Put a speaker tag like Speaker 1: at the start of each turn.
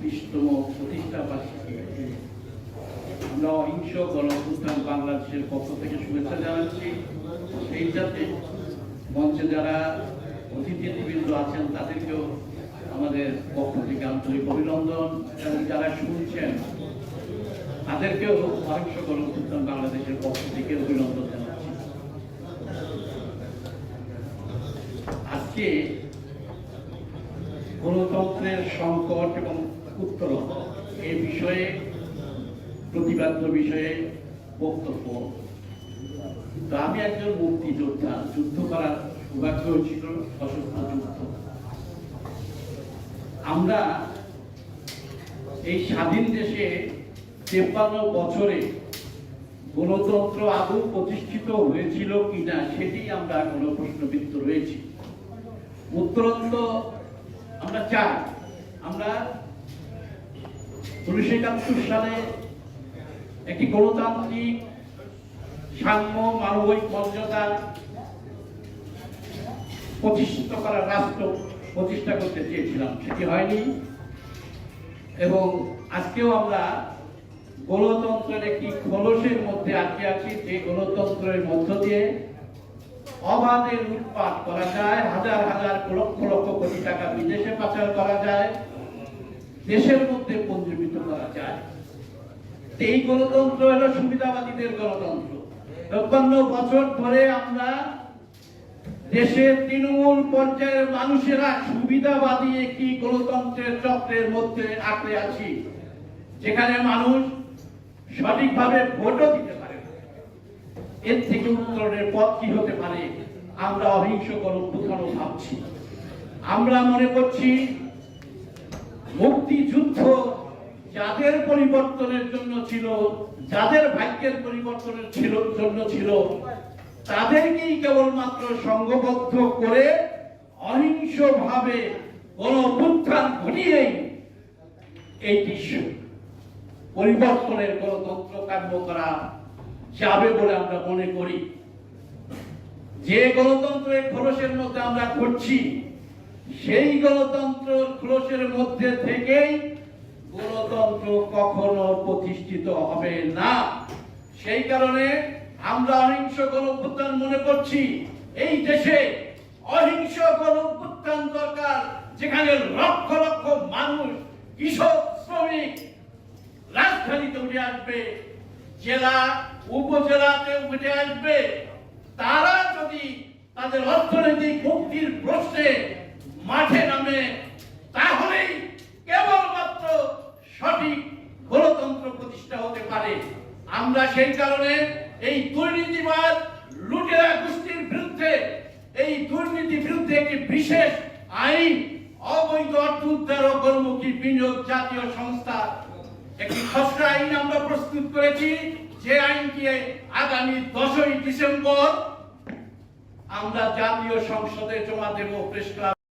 Speaker 1: বিশতম প্রতিষ্ঠা আমরা অহিংস গণঅভ্যুত্থান বাংলাদেশের পক্ষ থেকে শুভেচ্ছা জানাচ্ছি। সেই সাথে মঞ্চে যারা অতিথিবৃন্দ আছেন, তাদেরকেও আমাদের পক্ষ থেকে আন্তরিক অভিনন্দন। এবং যারা শুনছেন, তাদেরকেও অহিংস গণঅভ্যুত্থান বাংলাদেশের পক্ষ থেকে অভিনন্দন জানাচ্ছি। আজকে গণতন্ত্রের সংকট এবং উত্তরণ এই বিষয়ে, প্রতিবাদ্য বিষয়ে বক্তব্য। তো আমি একজন মুক্তিযোদ্ধা, যুদ্ধ করার সৌভাগ্য হয়েছিল সশস্ত্র যুদ্ধ। আমরা এই স্বাধীন দেশে তেপ্পান্ন বছরে গণতন্ত্র আদৌ প্রতিষ্ঠিত হয়েছিল কিনা, সেটি আমরা কোনো প্রশ্নবিদ্ধ রয়েছি। উত্তরন্ত আমরা চাই, আমরা উনিশশো একাত্তর সালে একটি গণতান্ত্রিক সাম্য মানবিক মর্যাদা প্রতিষ্ঠিত করার রাষ্ট্র প্রতিষ্ঠা করতে চেয়েছিলাম। সেটি হয়নি। এবং আজকেও আমরা গণতন্ত্রের একটি খোলসের মধ্যে আটকে আছি। যে গণতন্ত্রের মধ্য দিয়ে অবাধে লুটপাট করা যায়। হাজার হাজার লক্ষ লক্ষ টাকা বিদেশে পাচার করা যায়, দেশের মধ্যে পঞ্জীবিত করা যায়। এই গণতন্ত্র হলো সুবিধাবাদীদের গণতন্ত্র। চৌপান্ন বছর ধরে আমরা দেশের তৃণমূল পর্যায়ের মানুষেরা সুবিধাবাদী একটি গণতন্ত্রের চক্রের মধ্যে আঁকড়ে আছি, যেখানে মানুষ সঠিকভাবে ভোটও দিতে পারে এর থেকে উত্তরণের পথ কি হতে পারে, আমরা অহিংস গণপ্রধানও ভাবছি। আমরা মনে করছি মুক্তিযুদ্ধ যাদের পরিবর্তনের জন্য ছিল, যাদের ভাগ্যের পরিবর্তনের ছিল জন্য ছিল, তাদেরকেই কেবলমাত্র সংঘবদ্ধ করে অহিংস ভাবে কোন অভ্যুত্থান ঘটিয়েই এইটি পরিবর্তনের গণতন্ত্র কার্য করা যাবে বলে আমরা মনে করি। যে গণতন্ত্রের খরচের মধ্যে আমরা করছি সেই গণতন্ত্র খরচের মধ্যে থেকেই গণতন্ত্র কখনো প্রতিষ্ঠিত হবে না। সেই কারণে আমরা অহিংস গণঅভ্যুত্থান মনে করছি। এই দেশে অহিংস গণঅভ্যুত্থান দরকার, যেখানে লক্ষ লক্ষ মানুষ, কৃষক, শ্রমিক রাজধানীতে উঠে আসবে, জেলা, উপজেলাতে উঠে আসবে। তারা যদি তাদের অর্থনৈতিক মুক্তির প্রশ্নে মাঠে নামে, তাহলেই কেবলমাত্র সঠিক গণতন্ত্র প্রতিষ্ঠা হতে পারে। আমরা সেই কারণে এই দুর্নীতিবাদ লুটেরা গোষ্ঠীর বিরুদ্ধে, এই দুর্নীতি বিরুদ্ধে একটি বিশেষ আইন, অবৈধ অর্থ উদ্ধার গণমুখী বিনিয়োগ জাতীয় সংস্থা, একটি খসড়া আইন আমরা প্রস্তুত করেছি। যে আইনটি আগামী দশই ডিসেম্বর আমরা জাতীয় সংসদে জমা দেব, প্রেস ক্লাব